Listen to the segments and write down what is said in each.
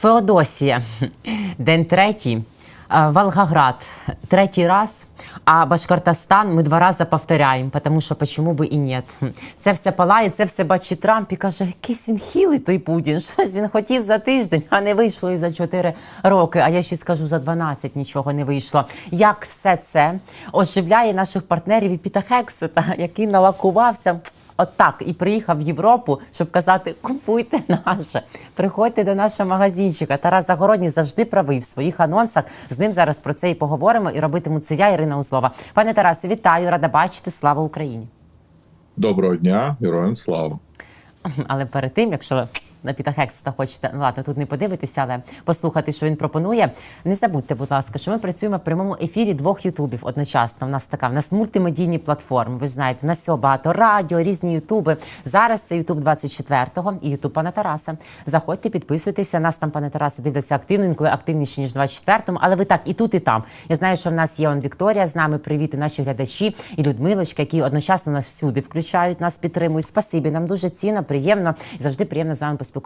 Феодосія, день третій. Волгоград третій раз, а Башкортостан ми два рази повторяємо, тому що почему би і ні. Це все палає, це все бачить Трамп і каже, якийсь він хілий той Путін. Щось він хотів за тиждень, а не вийшло і за 4 роки. А я ще скажу, за 12 нічого не вийшло. Як все це оживляє наших партнерів і Піта Хексета, який налакувався. Отак і приїхав в Європу, щоб казати: купуйте наше, приходьте до нашого магазинчика. Тарас Загородній завжди правий в своїх анонсах. З ним зараз про це і поговоримо. І робитиму це я, Ірина Узлова. Пане Тарасе, вітаю, рада бачити. Слава Україні! Доброго дня, героям слава. Але перед тим, якщо Піта Хексета хочете, ну ладно, тут не подивитися, але послухати, що він пропонує. Не забудьте, будь ласка, що ми працюємо в прямому ефірі двох ютубів одночасно. У нас така в нас мультимедійні платформи. Ви ж знаєте, на всього багато радіо, різні ютуби. Зараз це Ютуб 24-го і Ютуб пана Тараса. Заходьте, підписуйтеся. Нас там, пане Тарасе, дивляться активно, інколи активніше ніж 24-му, але ви так і тут, і там. Я знаю, що в нас є он Вікторія з нами. Привіт, наші глядачі і Людмилочка, які одночасно нас всюди включають, нас підтримують. Спасибі, нам дуже цінно, приємно і завжди приємно з вами поспілкуватися.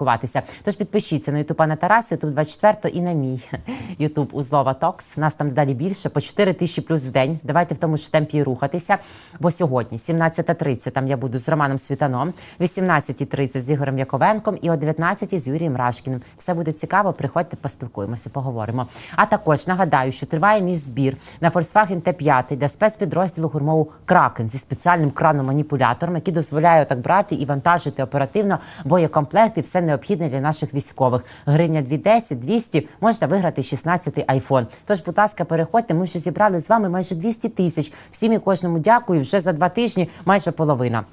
Тож підпишіться на Ютуб пана Тараса, Ютуб 24 і на мій Ютуб Узлова Токс. Нас там далі більше по 4 тисячі плюс в день. Давайте в тому ж темпі рухатися. Бо сьогодні, 17.30, там я буду з Романом Світаном, 18.30 з Ігорем Яковенком і о 19 з Юрієм Рашкіним. Все буде цікаво. Приходьте, поспілкуємося, поговоримо. А також нагадаю, що триває мій збір на Volkswagen T5 для спецпідрозділу гурмову Кракен зі спеціальним краном-маніпулятором, який дозволяє так брати і вантажити оперативно боєкомплект і все необхідне для наших військових. Гривня 210, 200, можна виграти 16-й айфон. Тож, будь ласка, переходьте. Ми вже зібрали з вами майже 200 тисяч. Всім і кожному дякую. Вже за два тижні майже половина.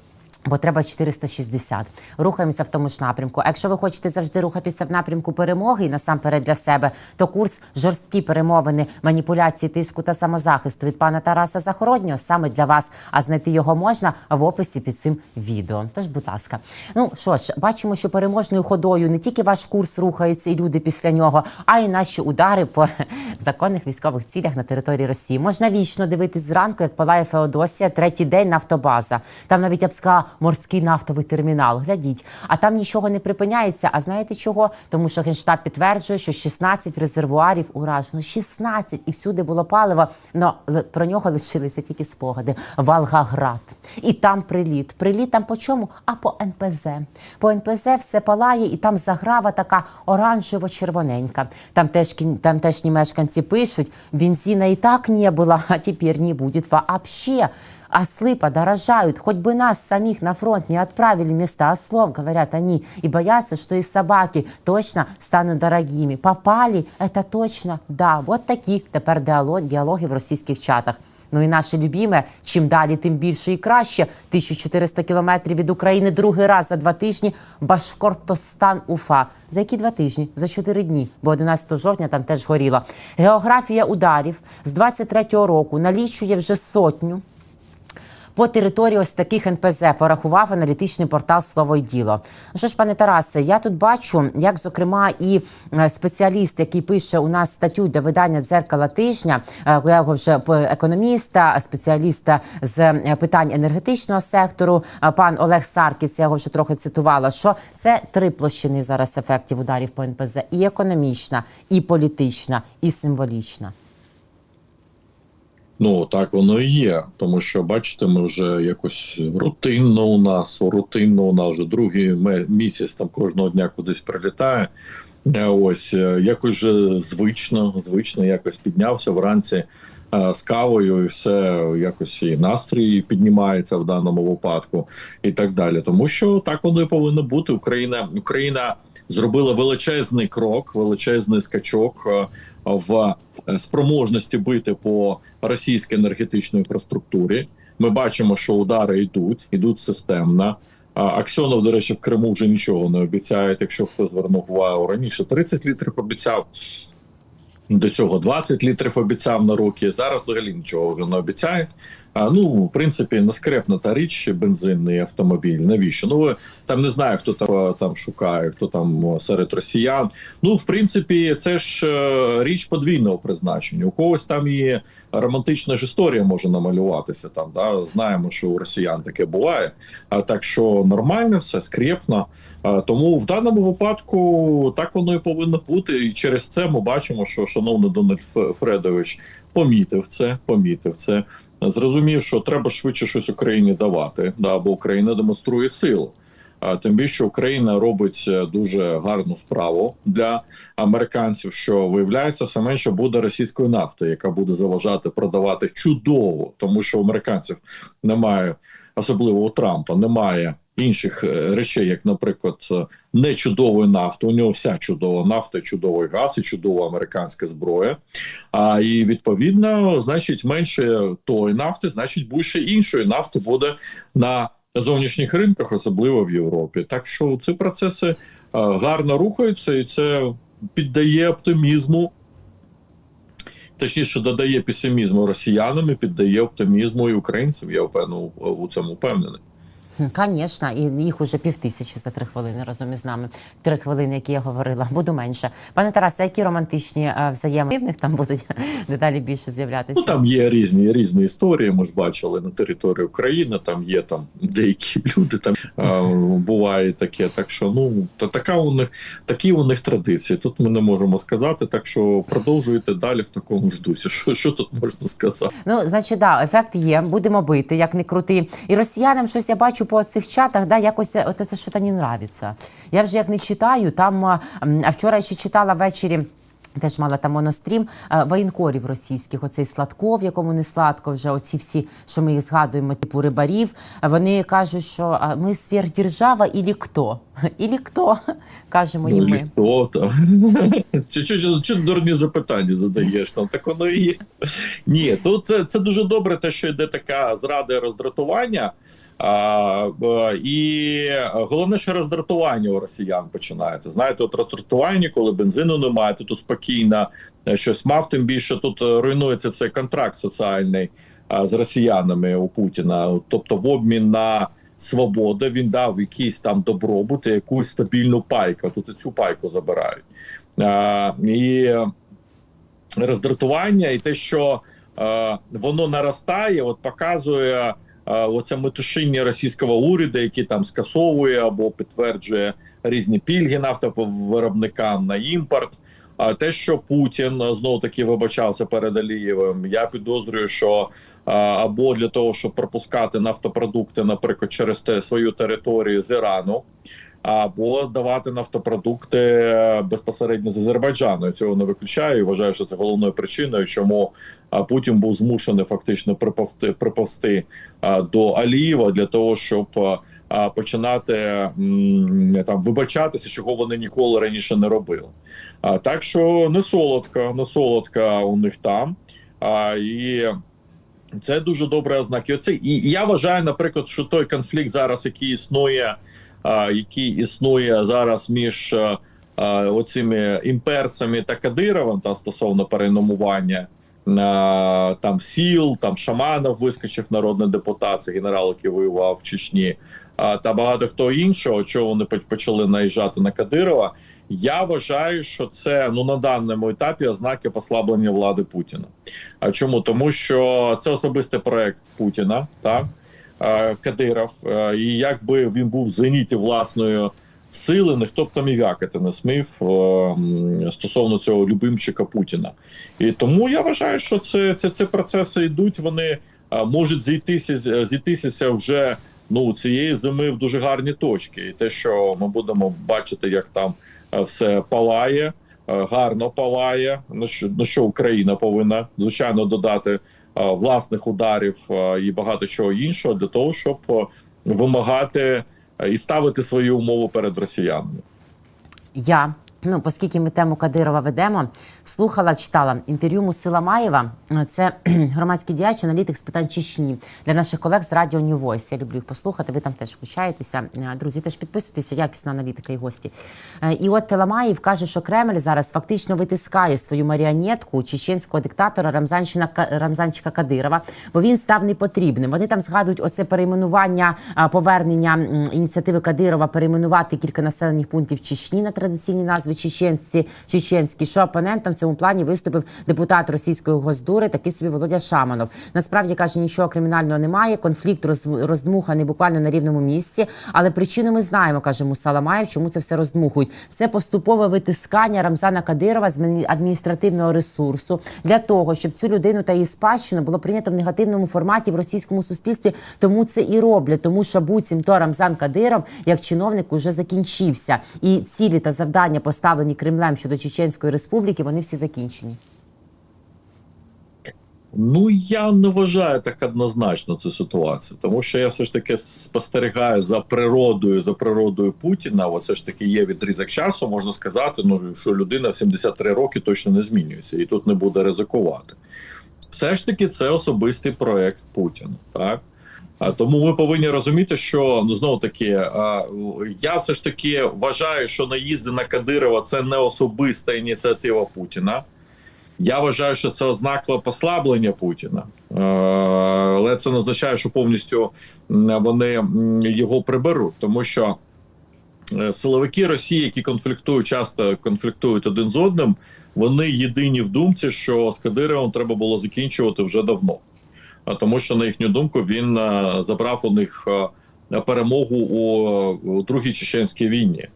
Бо треба 460. Рухаємося в тому ж напрямку. Якщо ви хочете завжди рухатися в напрямку перемоги і насамперед для себе, то курс жорсткі перемовини, маніпуляції, тиску та самозахисту від пана Тараса Захороднього саме для вас. А знайти його можна в описі під цим відео. Тож, будь ласка, ну що ж, бачимо, що переможною ходою не тільки ваш курс рухається і люди після нього, а й наші удари по законних військових цілях на території Росії. Можна вічно дивитись зранку, як палає Феодосія, третій день нафтобаза. Там навіть я б сказала, морський нафтовий термінал. Глядіть, а там нічого не припиняється. А знаєте чого? Тому що генштаб підтверджує, що 16 резервуарів уражено. 16! і всюди було паливо. Но про нього лишилися тільки спогади. Волгоград. І там приліт. Приліт там по чому? А по НПЗ. По НПЗ все палає, і там заграва така оранжево-червоненька. Там теж там теж мешканці пишуть: бензина і так не було, а тепер не буде вообще Ослы подорожают, хоть бы нас самих на фронт не отправили вместо ослов, говорят они, и боятся, что и собаки точно станут дорогими. Попали, это точно, да, вот такі тепер діалог, діалоги в російських чатах. Ну і наше любіме, чим далі, тим більше і краще. 1400 кілометрів від України другий раз за два тижні Башкортостан Уфа. За які два тижні? За чотири дні, бо 11 жовтня там теж горіло. Географія ударів з 23-го року налічує вже сотню. По території ось таких НПЗ порахував аналітичний портал Слово й діло. Ну що ж, пане Тарасе, я тут бачу, як зокрема і е, спеціаліст, який пише у нас статтю для видання дзеркала тижня, е, його вже економіста, спеціаліста з е, питань енергетичного сектору, пан Олег Саркіц, я його вже трохи цитувала. Що це три площини зараз ефектів ударів по НПЗ: і економічна, і політична, і символічна. Ну так воно і є. Тому що бачите, ми вже якось рутинно у нас, рутинно у нас вже другий місяць там кожного дня кудись прилітає. Е, Ось е, якось вже звично, звично якось піднявся вранці е, з кавою, і все якось і настрій піднімається в даному випадку, і так далі. Тому що так воно і повинно бути. Україна Україна зробила величезний крок, величезний скачок в е, спроможності бити по російській енергетичній інфраструктурі. Ми бачимо, що удари йдуть, йдуть системно. Аксьонов, до речі, в Криму вже нічого не обіцяє. Якщо хто звернув увагу раніше, 30 літрів обіцяв. До цього 20 літрів обіцяв на руки. Зараз взагалі нічого вже не обіцяє. А ну, в принципі, наскрепна та річ бензинний автомобіль. Навіщо? Ну там не знаю, хто там, там шукає, хто там серед росіян. Ну, в принципі, це ж е, річ подвійного призначення. У когось там і романтична ж історія може намалюватися. Там да знаємо, що у росіян таке буває. А так що нормально, все скрепно. А, тому в даному випадку так воно і повинно бути. І через це ми бачимо, що шановний Дональд Фредович помітив це, помітив це. Зрозумів, що треба швидше щось Україні давати, да, бо Україна демонструє силу. А тим більше Україна робить е, дуже гарну справу для американців, що виявляється, все менше буде російської нафти, яка буде заважати продавати чудово, тому що у американців немає, особливо у Трампа, немає інших е, речей, як, наприклад, е, не чудової нафти. У нього вся чудова нафта, чудовий газ і чудова американська зброя. А і відповідно, значить, менше тої нафти, значить, більше іншої нафти буде на зовнішніх ринках, особливо в Європі. Так що ці процеси е, гарно рухаються, і це піддає оптимізму. Точніше, додає песимізму росіянам і піддає оптимізму і українцям. Я впевнений у цьому впевнений. Звісно, і їх уже півтисячі за три хвилини разом із нами. Три хвилини, які я говорила, буду менше. Пане Тарасе, які романтичні е, взаємини в них там будуть дедалі більше з'являтися? Ну там є різні різні історії. Ми ж бачили на території України. Там є там деякі люди. Там е, буває таке. Так що ну та така у них такі у них традиції. Тут ми не можемо сказати. Так що продовжуйте далі в такому ж дусі. Що, що тут можна сказати? Ну, значить, да, ефект є. Будемо бити, як не крути. І росіянам щось я бачу по цих чатах, да, якось е, от це що то не нравиться. Я вже як не читаю, там а, м, а вчора ще читала ввечері. Теж мала там монострім е, воєнкорів російських, оцей Сладков, якому не сладко вже оці всі, що ми їх згадуємо, типу рибарів. Вони кажуть, що ми сверхдержава ілі хто? Ілі хто? Кажемо і Ну. Хто там? Чи, чи, чи, чи дурні запитання задаєш там? Так воно і є. Ні, тут це, це дуже добре, те, що йде така зрада і роздратування. А, і головне, що роздратування у росіян починається. Знаєте, от роздратування, коли бензину немає, ти тут спокійно е, щось мав, тим більше тут е, руйнується цей контракт соціальний а, з росіянами у Путіна. Тобто, в обмін на свободу він дав якийсь там добробут, якусь стабільну пайку. Тут і цю пайку забирають. А, і роздратування, і те, що е, воно наростає, от показує оце метушиння російського уряду, який там скасовує або підтверджує різні пільги нафтовиробникам на імпорт. А те, що Путін знову таки вибачався перед Алієвим, я підозрюю, що або для того, щоб пропускати нафтопродукти, наприклад, через свою територію з Ірану, або давати нафтопродукти е, безпосередньо з Азербайджану. Я цього не виключаю. і Вважаю, що це головною причиною, чому Путін був змушений фактично приповти приповсти до Алієва для того, щоб починати там вибачатися, чого вони ніколи раніше не робили. Так що не солодка, не солодка у них там. І це дуже добре ознаки. Оце і і я вважаю, наприклад, що той конфлікт зараз, який існує, який існує зараз між оцими імперцями та Кадировим, та стосовно перейменування там сіл, там шаманов вискочив народний депутат, це генерал, який воював в Чечні, та багато хто іншого, чого вони почали наїжджати на Кадирова. Я вважаю, що це ну на даному етапі ознаки послаблення влади Путіна. А чому? Тому що це особистий проект Путіна, так Кадиров. Е, І якби він був в зеніті власної сили, ніхто б там і вякати не смів е, стосовно цього любимчика Путіна. І тому я вважаю, що це, це, це процеси йдуть. Вони е, можуть зійтися зійтися вже ну цієї зими в дуже гарні точки. І те, що ми будемо бачити, як там е, все палає. е, Гарно палає, на що, на що Україна повинна звичайно додати е, власних ударів е, і багато чого іншого для того, щоб е, вимагати е, і ставити свої умови перед росіянами. Я Ну, оскільки ми тему Кадирова ведемо, слухала, читала інтерв'ю Мусила Маєва. Це громадський діяч, аналітик з питань Чечні для наших колег з радіо New Voice. Я люблю їх послухати. Ви там теж включаєтеся. Е, Друзі, теж підписуйтеся, якісна аналітика і гості. Е, І от Теламаєв каже, що Кремль зараз фактично витискає свою маріонетку чеченського диктатора Рамзанщина Рамзанчика Кадирова, бо він став непотрібним. Вони там згадують оце перейменування повернення ініціативи Кадирова перейменувати кілька населених пунктів Чечні на традиційні назви чеченці, чеченські, що опонентом в цьому плані виступив депутат російської госдури, такий собі Володя Шаманов. Насправді каже, нічого кримінального немає. Конфлікт роз, роздмуханий буквально на рівному місці. Але причину ми знаємо, каже Мусаламаєв, чому це все роздмухують. Це поступове витискання Рамзана Кадирова з адмі- адміністративного ресурсу для того, щоб цю людину та її спадщину було прийнято в негативному форматі в російському суспільстві. Тому це і роблять, тому що буцімто Рамзан Кадиров як чиновник уже закінчився, і цілі та завдання, поставлені Кремлем щодо Чеченської республіки, вони всі закінчені. Ну я не вважаю так однозначно цю ситуацію, тому що я все ж таки спостерігаю за природою, за природою Путіна. От все ж таки є відрізок часу. Можна сказати, ну що людина в 73 роки точно не змінюється, і тут не буде ризикувати. Все ж таки, це особистий проект Путіна. Так тому ми повинні розуміти, що ну знову таки, я все ж таки вважаю, що наїзди на Кадирова це не особиста ініціатива Путіна. Я вважаю, що це ознака послаблення Путіна, Е, але це не означає, що повністю вони його приберуть, тому що е, силовики Росії, які конфліктують, часто конфліктують один з одним, вони єдині в думці, що з Кадировим треба було закінчувати вже давно. Тому, що на їхню думку він забрав у них перемогу у, другій чеченській війні.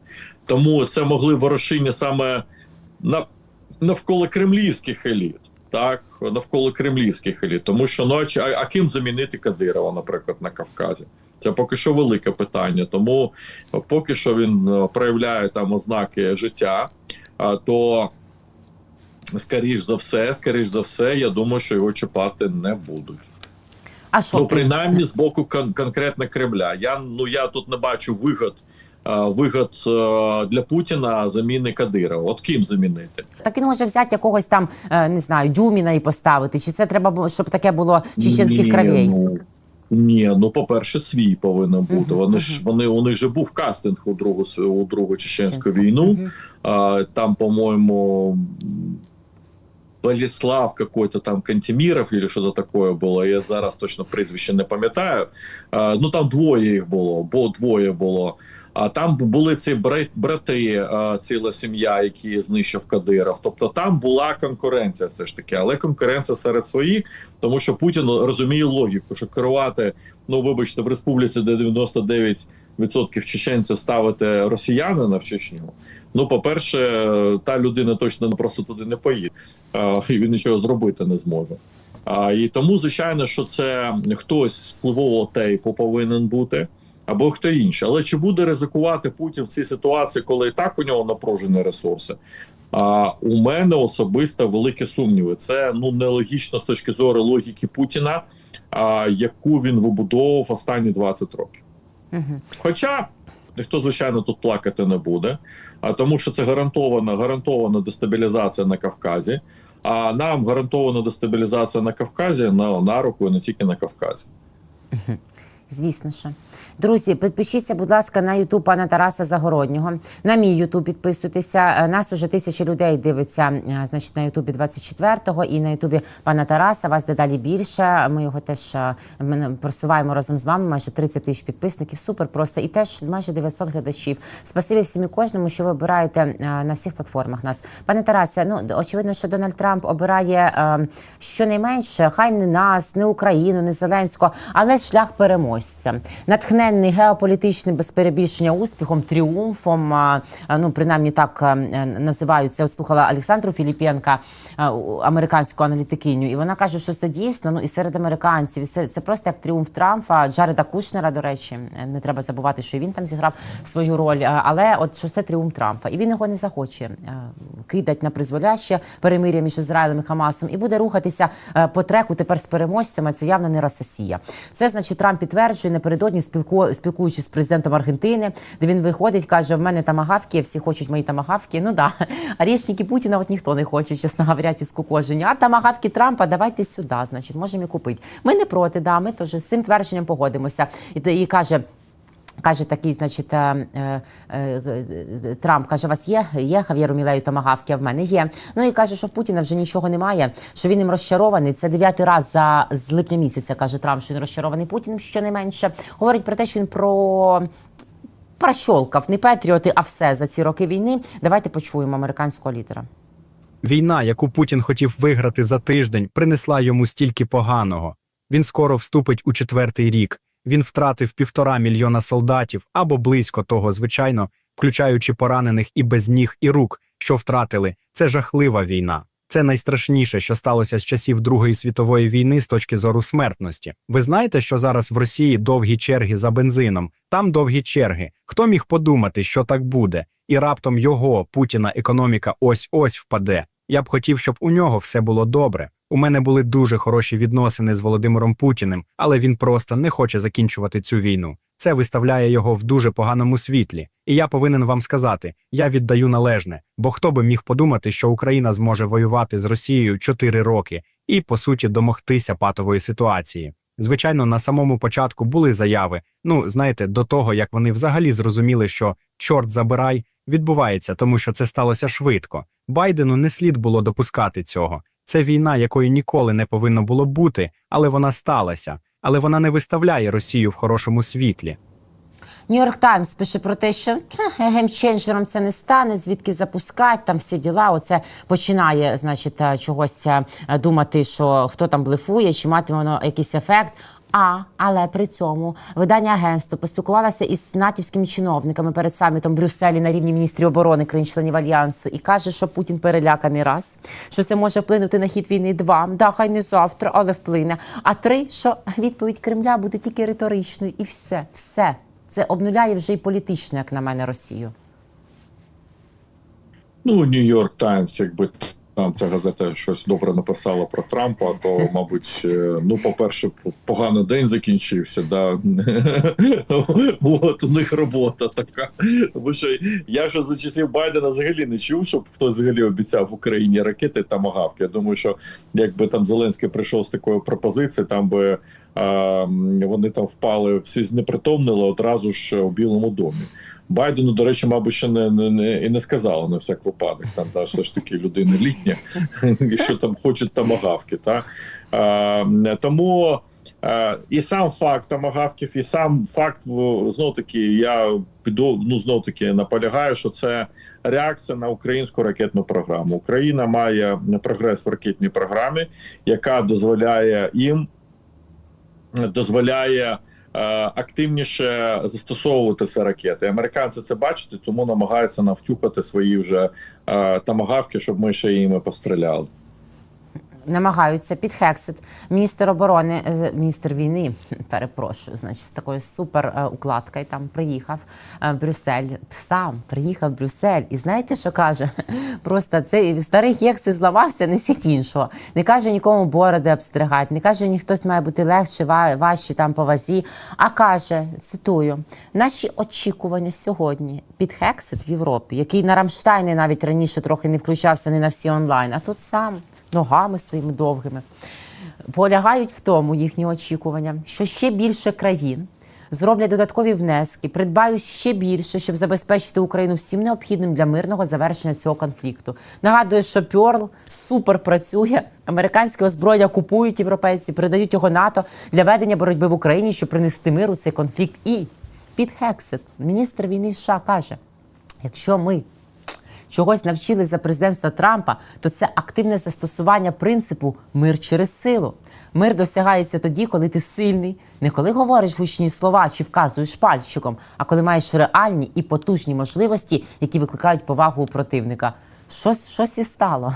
Тому це могли ворушіння саме на навколо кремлівських еліт, так навколо кремлівських еліт, тому що ну а, а, ким замінити Кадирова, наприклад, на Кавказі? Це поки що велике питання. Тому поки що він проявляє там ознаки життя, а, то скоріш за все, скоріш за все, я думаю, що його чіпати не будуть. А що Ну, принаймні з боку кон- конкретно Кремля. Я ну я тут не бачу вигод. Вигод для Путіна заміни Кадирова. От ким замінити? Так він може взяти якогось там, е, не знаю, Дюміна і поставити. Чи це треба, щоб таке було чеченських кровей? Ну, ні, ну по-перше, свій повинен бути. Мгм, Вони ж вони у них же був кастинг у другу у другу чеченську війну. Мгм. А, там, по-моему, м, Боліслав какой-то там Кантеміров или що то таке було. Я зараз точно прізвище не пам'ятаю. Ну там двоє їх було, бо двоє було. А там були ці брати, ціла сім'я, які знищив Кадиров. Тобто там була конкуренція, все ж таки, але конкуренція серед своїх, тому що Путін розуміє логіку, що керувати, ну вибачте, в республіці, де 99% чеченців ставити росіянина в Чечню. Ну, по-перше, та людина точно просто туди не поїде, і він нічого зробити не зможе. А, і тому, звичайно, що це хтось з впливового тейпу повинен бути, або хто інший. Але чи буде ризикувати Путін в цій ситуації, коли і так у нього напружені ресурси? А у мене особисто великі сумніви. Це ну нелогічно з точки зору логіки Путіна, а, яку він вибудовував останні 20 років. Мгм. Хоча ніхто, звичайно, тут плакати не буде, а тому, що це гарантована, гарантована дестабілізація на Кавказі. А нам гарантована дестабілізація на Кавказі на, на руку і не тільки на Кавказі. Звісно, що друзі, підпишіться, будь ласка, на Ютуб пана Тараса Загороднього. На мій Ютуб підписуйтеся. Е, Нас уже тисячі людей дивиться, е, значить, на Ютубі 24-го і на Ютубі пана Тараса. Вас дедалі більше. Ми його теж е, ми просуваємо разом з вами. Майже 30 тисяч підписників. Супер просто і теж майже 900 глядачів. Спасибі всім і кожному, що ви обираєте на всіх платформах нас. Пане Тарасе, ну очевидно, що Дональд Трамп обирає щонайменше, хай не нас, не Україну, не Зеленського, але шлях переможця. Натхненний геополітичним без перебільшення успіхом, тріумфом. ну принаймні так е, називаються. От слухала Олександру Філіпенка, а, американську аналітикиню, і вона каже, що це дійсно ну і серед американців, це просто як тріумф Трампа, Джареда Кушнера. До речі, е, не треба забувати, що він там зіграв свою роль. Але от що це тріумф Трампа, і він його не захоче е, кидать на призволяще перемир'я між Ізраїлем і Хамасом, і буде рухатися е, по треку тепер з переможцями. Це явно не Росія. Це значить Трамп підтвердив. Стверджує напередодні, спілку, спілкуючись з президентом Аргентини, де він виходить, каже: в мене тамагавки, всі хочуть мої тамагавки. Ну да, річники Путіна от ніхто не хоче, чесно говоря, ті скукожені. А тамагавки Трампа давайте сюди, значить, можемо і купити. Ми не проти, да, ми теж з цим твердженням погодимося. І, і каже. Каже такий, значить, е, е, е, Трамп каже: у вас є, є Хав'єру Мілею томагавки, а в мене є. Ну і каже, що в Путіна вже нічого немає, що він їм розчарований. Це дев'ятий раз за з липня місяця, каже Трамп, що він розчарований Путіним щонайменше. Говорить про те, що він про. Прощолкав не патріоти, а все за ці роки війни. Давайте почуємо американського лідера. Війна, яку Путін хотів виграти за тиждень, принесла йому стільки поганого. Він скоро вступить у четвертий рік. Він втратив півтора мільйона солдатів або близько того, звичайно, включаючи поранених і без ніг і рук, що втратили. Це жахлива війна. Це найстрашніше, що сталося з часів Другої світової війни з точки зору смертності. Ви знаєте, що зараз в Росії довгі черги за бензином, там довгі черги. Хто міг подумати, що так буде? І раптом його Путіна економіка ось ось впаде. Я б хотів, щоб у нього все було добре. У мене були дуже хороші відносини з Володимиром Путіним, але він просто не хоче закінчувати цю війну. Це виставляє його в дуже поганому світлі. І я повинен вам сказати: я віддаю належне, бо хто би міг подумати, що Україна зможе воювати з Росією 4 роки і, по суті, домогтися патової ситуації. Звичайно, на самому початку були заяви. Ну, знаєте, до того як вони взагалі зрозуміли, що чорт забирай відбувається, тому що це сталося швидко. Байдену не слід було допускати цього. Це війна, якої ніколи не повинно було бути, але вона сталася. Але вона не виставляє Росію в хорошому світлі. Нью-Йорк Таймс пише про те, що «Хе, геймченджером це не стане, звідки запускати там всі діла. Оце починає, значить, е, чогось е, думати, що хто там блефує, чи матиме воно якийсь ефект. А, але при цьому видання агентство поспілкувалося із натівськими чиновниками перед самітом Брюсселі на рівні міністрів оборони країн-членів альянсу і каже, що Путін переляканий раз, що це може вплинути на хід війни два. Да, хай не завтра, але вплине. А три, що відповідь Кремля буде тільки риторичною, і все, все. Це обнуляє вже й політично, як на мене, Росію. Ну, Нью-Йорк Таймс, якби там ця газета щось добре написала про Трампа, то, мабуть, е, ну, по-перше, погано день закінчився. Да? От у них робота така. Тому що я ще за часів Байдена взагалі не чув, щоб хтось взагалі обіцяв в Україні ракети та магавки. Я думаю, що якби там Зеленський прийшов з такою пропозицією, там би. Вони там впали, всі знепритомнили одразу ж у Білому домі. Байдену, до речі, мабуть, ще не, не, не і не сказали на всяк випадок. Там та все ж таки людина літня, що там хочуть тамагавки. Та? А, тому а, і сам факт тамагавків, і сам факт знов таки, я піду ну знов таки наполягаю, що це реакція на українську ракетну програму. Україна має прогрес в ракетній програмі, яка дозволяє їм дозволяє е, активніше застосовуватися ракети. Американці це бачать, тому намагаються навтюхати свої вже е, тамагавки, щоб ми ще їми постріляли. Намагаються підхексит міністр оборони, е, міністр війни, перепрошую, значить, з такою супер е, укладкою там приїхав е, в Брюссель. Сам приїхав в Брюссель. І знаєте, що каже? Просто цей старий хекси зламався, несіть іншого. Не каже нікому бороди обстригати, не каже, ні хтось має бути легше, ва- важче там по вазі. А каже, цитую: наші очікування сьогодні під хексит в Європі, який на Рамштайні навіть раніше трохи не включався не на всі онлайн, а тут сам ногами своїми довгими. Полягають в тому їхні очікування, що ще більше країн зроблять додаткові внески, придбають ще більше, щоб забезпечити Україну всім необхідним для мирного завершення цього конфлікту. Нагадую, що Пьорл супер працює. Американське озброєння купують європейці, передають його НАТО для ведення боротьби в Україні, щоб принести мир у цей конфлікт. І під Хексет, міністр війни США каже: якщо ми чогось навчились за президентства Трампа, то це активне застосування принципу мир через силу. Мир досягається тоді, коли ти сильний, не коли говориш гучні слова чи вказуєш пальчиком, а коли маєш реальні і потужні можливості, які викликають повагу у противника. Щось, щось і стало.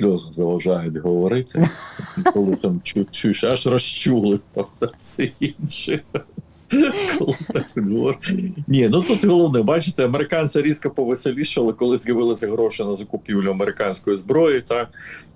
Сльози заважають говорити, коли там чуєш, аж розчули там все інше. Ні, ну тут головне, бачите, американці різко повеселішали, коли з'явилися гроші на закупівлю американської зброї. Так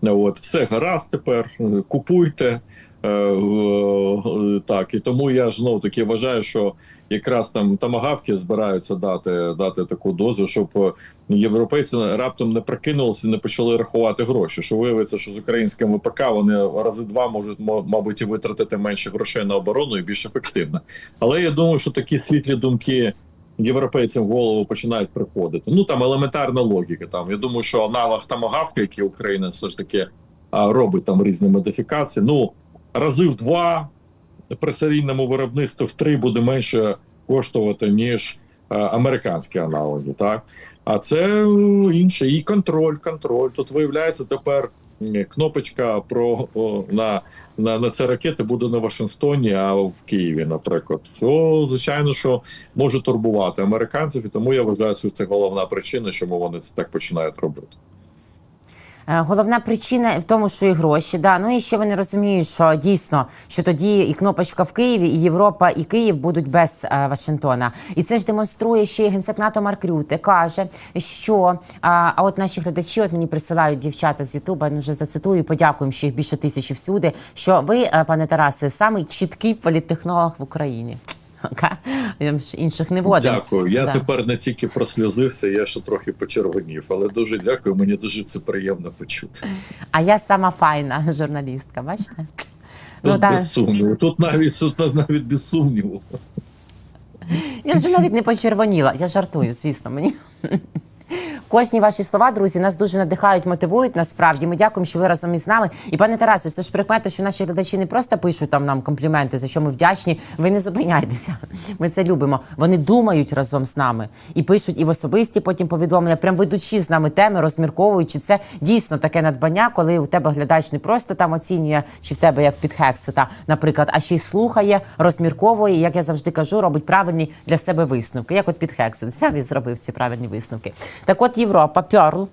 от все гаразд тепер. Купуйте. Е, е, так, і тому я ж знову таки вважаю, що якраз там тамагавки збираються дати, дати таку дозу, щоб е, європейці раптом не прикинулися не почали рахувати гроші. Що виявиться, що з українським ВПК вони рази два можуть мо- мабуть і витратити менше грошей на оборону і більш ефективно. Але я думаю, що такі світлі думки. Європейцям в голову починають приходити. Ну там елементарна логіка. Там я думаю, що аналог тамагавки, який Україна все ж таки а, робить там різні модифікації. Ну рази в два при серійному виробництві в три буде менше коштувати, ніж е, американські аналоги. Так а це е, інше. І контроль, контроль. Тут виявляється тепер. Кнопочка про о, на, на, на це ракети буде не в Вашингтоні, а в Києві, наприклад. Що звичайно, що може турбувати американців, і тому я вважаю, що це головна причина, чому вони це так починають робити. Е, Головна причина в тому, що і гроші, да. Ну і ще вони розуміють, що дійсно, що тоді і кнопочка в Києві, і Європа, і Київ будуть без е, Вашингтона. І це ж демонструє ще й генсек НАТО Марк Рюте. каже, що а, а от наші глядачі, от мені присилають дівчата з Ютуба, ну вже зацитую, подякуємо, що їх більше тисячі всюди. Що ви, е, пане Тарасе, самий чіткий політтехнолог в Україні. Інших не водимо. Дякую. Я Да. тепер не тільки просльозився, я ще трохи почервонів, але дуже дякую. Мені дуже це приємно почути. А я сама файна журналістка, бачите? Тут Ну, та- сумніву. Тут навіть тут навіть без сумніву. Я вже навіть не почервоніла. Я жартую, звісно, мені. Кожні ваші слова, друзі, нас дуже надихають, мотивують. Насправді ми дякуємо, що ви разом із нами. І пане Тарасе, це ж прикмета, що наші глядачі не просто пишуть там нам компліменти, за що ми вдячні. Ви не зупиняйтеся. Ми це любимо. Вони думають разом з нами і пишуть і в особисті потім повідомлення, прям ведучи з нами теми, розмірковуючи. Це дійсно таке надбання, коли у тебе глядач не просто там оцінює, чи в тебе як під Хексета, наприклад, а ще й слухає, розмірковує. і, Як я завжди кажу, робить правильні для себе висновки. Як от під Хексет. Сам і зробив ці правильні висновки. Так от Європа, Пьорл.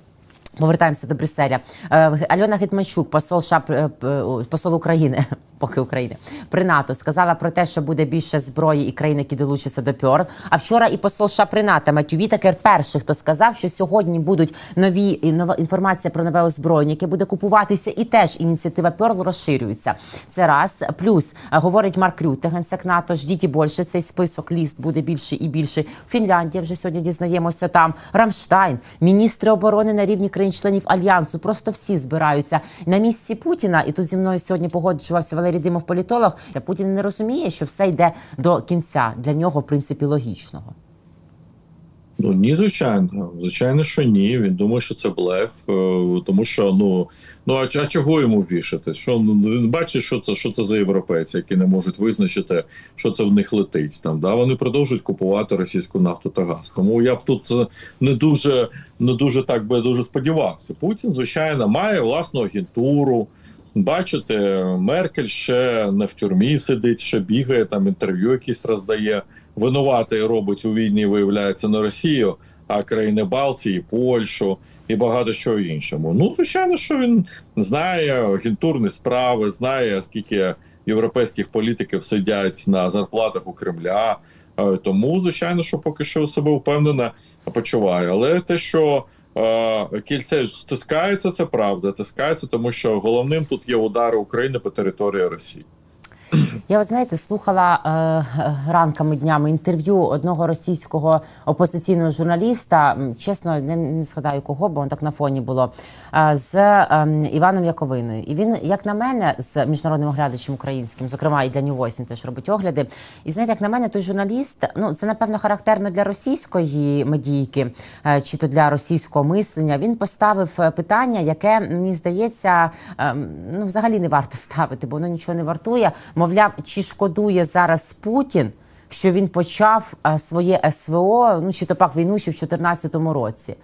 Повертаємося до Брюсселя. Е, Альона Гетманчук, посол ШАП, е, о, посол України, поки України, при НАТО, сказала про те, що буде більше зброї і країн, які долучаться до ПьОРЛ. А вчора і посол США при НАТО Матю Вітакер перший, хто сказав, що сьогодні будуть нові нова інформація про нове озброєння, яке буде купуватися, і теж ініціатива ПьОРЛ розширюється. Це раз. Плюс е, говорить Марк Рюте, генсек НАТО, ждіть і більше цей список ліст буде більше і більше. Фінляндія вже сьогодні дізнаємося там. Рамштайн, міністри оборони на рівні країн-членів альянсу. Просто всі збираються на місці Путіна. І тут зі мною сьогодні погоджувався Валерій Димов, політолог. Путін не розуміє, що все йде до кінця. Для нього, в принципі, логічного. Ну ні, звичайно, звичайно, що ні. Він думає, що це блеф, е, тому що ну ну а, а чого йому вішати? Що ну він бачить, що це що це за європейці, які не можуть визначити, що це в них летить. Там да вони продовжують купувати російську нафту та газ. Тому я б тут е, не дуже не дуже так би дуже сподівався. Путін, звичайно, має власну агентуру. Бачите, Меркель ще не в тюрмі сидить, ще бігає там інтерв'ю якісь роздає. Винуватий робить у війні, виявляється, не Росію, а країни Балтії, Польщу і багато чого іншому. Ну, звичайно, що він знає агентурні справи, знає, скільки європейських політиків сидять на зарплатах у Кремля. Е, Тому, звичайно, що поки що себе впевнено почуває. Але те, що е, кільце стискається, це правда. Стискається, тому що головним тут є удари України по території Росії. Я от знаєте, слухала е, ранками днями інтерв'ю одного російського опозиційного журналіста. Чесно, не, не згадаю кого, бо он так на фоні було е, з е, Іваном Яковиною. І він, як на мене, з міжнародним оглядачем українським, зокрема і для New 8 теж робить огляди. І знаєте, як на мене, той журналіст, ну це напевно характерно для російської медійки е, чи то для російського мислення. Він поставив е, питання, яке мені здається, е, ну взагалі не варто ставити, бо воно нічого не вартує. Мовляв, чи шкодує зараз Путін, що він почав е, своє СВО, ну чи то пак війну ще в 2014 році.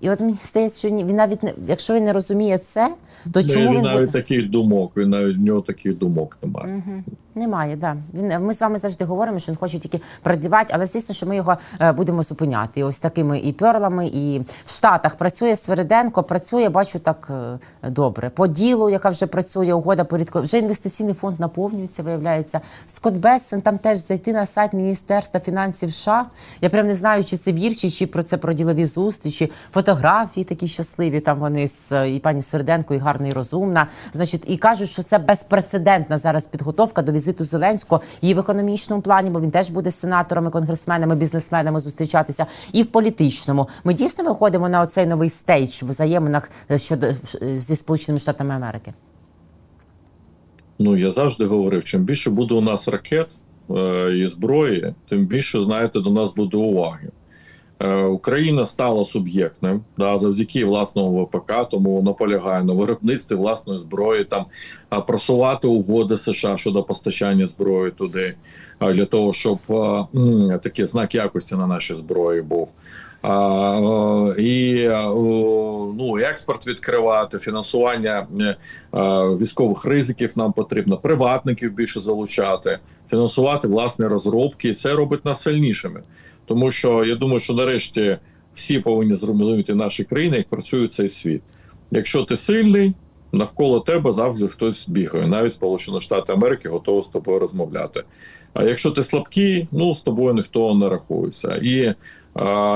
І от мені здається, що він навіть не якщо він не розуміє це, то Ну, чому він він навіть таких думок, він навіть в нього таких думок немає. Мгм. Немає, да. Він ми з вами завжди говоримо, що він хоче тільки продлівати, але звісно, що ми його е, будемо зупиняти. Ось такими і перлами, і в Штатах працює Свериденко, працює, бачу так е, добре. По ділу, яка вже працює, угода порядку. Вже інвестиційний фонд наповнюється, виявляється. Скотт Бессен, там теж зайти на сайт Міністерства фінансів США. Я прям не знаю, чи це вірші, чи про це про ділові зустрічі, фотографії такі щасливі. Там вони з е, і пані Сверденко, і гарна, і розумна. Значить, і кажуть, що це безпрецедентна зараз підготовка до візиту Зеленського і в економічному плані, бо він теж буде сенаторами, конгресменами, бізнесменами зустрічатися, і в політичному. Ми дійсно виходимо на оцей новий стейдж в взаєминах е, щодо е, зі Сполученими Штатами Америки. Ну я завжди говорив: чим більше буде у нас ракет е, і зброї, тим більше знаєте, до нас буде уваги. Е, Україна стала суб'єктним да, завдяки власному ВПК, тому наполягає на виробництві власної зброї, там просувати угоди США щодо постачання зброї туди, для того, щоб такий знак якості на нашій зброї був. А, і ну, експорт відкривати, фінансування е, військових ризиків нам потрібно, приватників більше залучати, фінансувати власні розробки. Це робить нас сильнішими. Тому що я думаю, що нарешті всі повинні зрозуміти в нашій країні, як працює цей світ. Якщо ти сильний, навколо тебе завжди хтось бігає. Навіть Сполучені Штати Америки готові з тобою розмовляти. А якщо ти слабкий, ну з тобою ніхто не рахується. І е,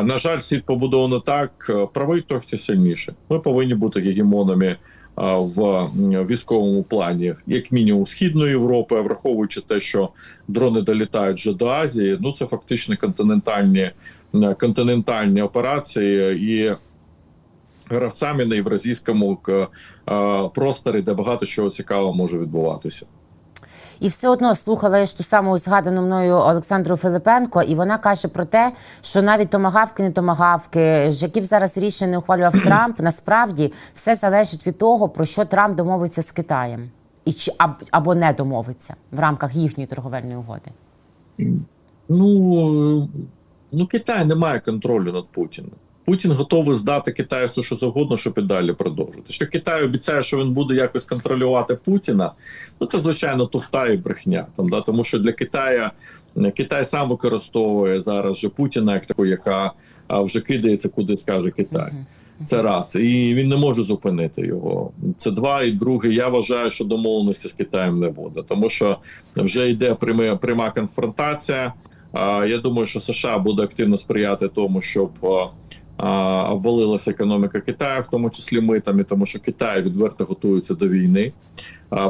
на жаль, світ побудовано так: е, правий той, хто сильніше. Ми повинні бути гегемонами в військовому плані, як мінімум східної Європи, враховуючи те, що дрони долітають вже до Азії. Ну це фактично континентальні е, континентальні операції і гравцями на євразійському е, просторі, де багато чого цікавого може відбуватися. І все одно слухала я ж ту саму згадану мною Олександру Филипенко, і вона каже про те, що навіть томагавки, не томагавки, які б зараз рішення не ухвалював Трамп, насправді все залежить від того, про що Трамп домовиться з Китаєм, і чи або не домовиться в рамках їхньої торговельної угоди. Ну, ну Китай не має контролю над Путіним. Путін готовий здати Китаю все, що завгодно, щоб і далі продовжити. Що Китай обіцяє, що він буде якось контролювати Путіна, ну це звичайно туфта і брехня. Там да тому, що для Китая Китай сам використовує зараз же Путіна як таку, яка вже кидається, куди скаже Китай. Це раз, і він не може зупинити його. Це два. І друге, я вважаю, що домовленості з Китаєм не буде, тому що вже йде пряма, пряма конфронтація. Я думаю, що США буде активно сприяти тому, щоб обвалилася економіка Китаю, в тому числі митами, тому що Китай відверто готується до війни,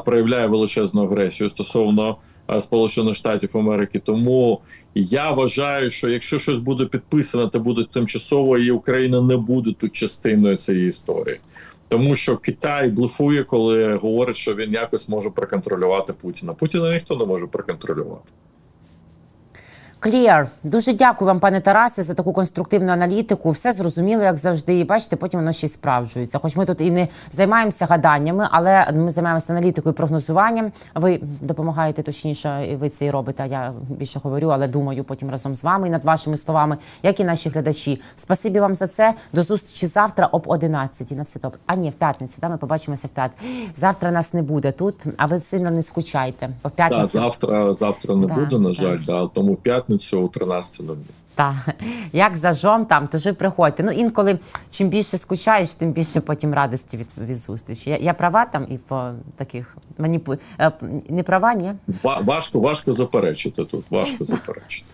проявляє величезну агресію стосовно Сполучених Штатів Америки. Тому я вважаю, що якщо щось буде підписано, то буде тимчасово, і Україна не буде тут частиною цієї історії. Тому що Китай блефує, коли говорить, що він якось може проконтролювати Путіна. Путіна ніхто не може проконтролювати. Кліар, дуже дякую вам, пане Тарасе, за таку конструктивну аналітику. Все зрозуміло, як завжди. І бачите, потім воно ще й справджується. Хоч ми тут і не займаємося гаданнями, але ми займаємося аналітикою і прогнозуванням. Ви допомагаєте точніше, ви це і робите. а Я більше говорю, але думаю потім разом з вами і над вашими словами, як і наші глядачі. Спасибі вам за це. До зустрічі завтра об 11 На все добре. А ні, в п'ятницю. Да, ми побачимося в п'ятницю. Завтра нас не буде тут, а ви сильно не скучайте. Бо в Так, п'ятницю завтра, завтра не Да, буде, на так. жаль, да, тому в п'ятницю о 13.00. Так, як зажом там, то ж ви приходьте. Ну інколи чим більше скучаєш, тим більше потім радості від, від зустрічі. Я, я права там і по таких маніпу... е, не права, ні? Ва- Важко, важко заперечити тут. Важко заперечити.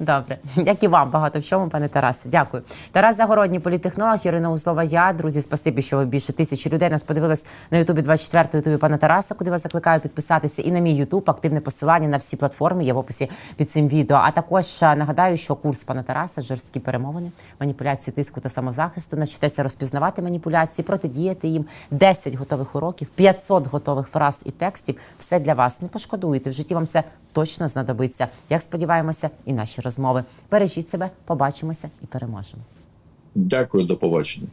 Добре, як і вам багато в чому, пане Тарасе. Дякую. Тарас Загородній, політехнолог, Ірина Узлова. Я друзі, спасибі, що ви більше тисячі людей нас подивилось на Ютубі 24 Ютубі пана Тараса, куди вас закликаю підписатися. І на мій Ютуб активне посилання на всі платформи є в описі під цим відео. А також е, нагадаю, що курс пана Тараса жорсткі перемовини, маніпуляції тиску та самозахисту. Навчитеся розпізнавати маніпуляції, протидіяти їм. 10 готових уроків, 500 готових фраз і текстів. Все для вас. Не пошкодуєте. В житті вам це точно знадобиться. Як сподіваємося, і наші розмови. Бережіть себе, побачимося і переможемо. Дякую, до побачення.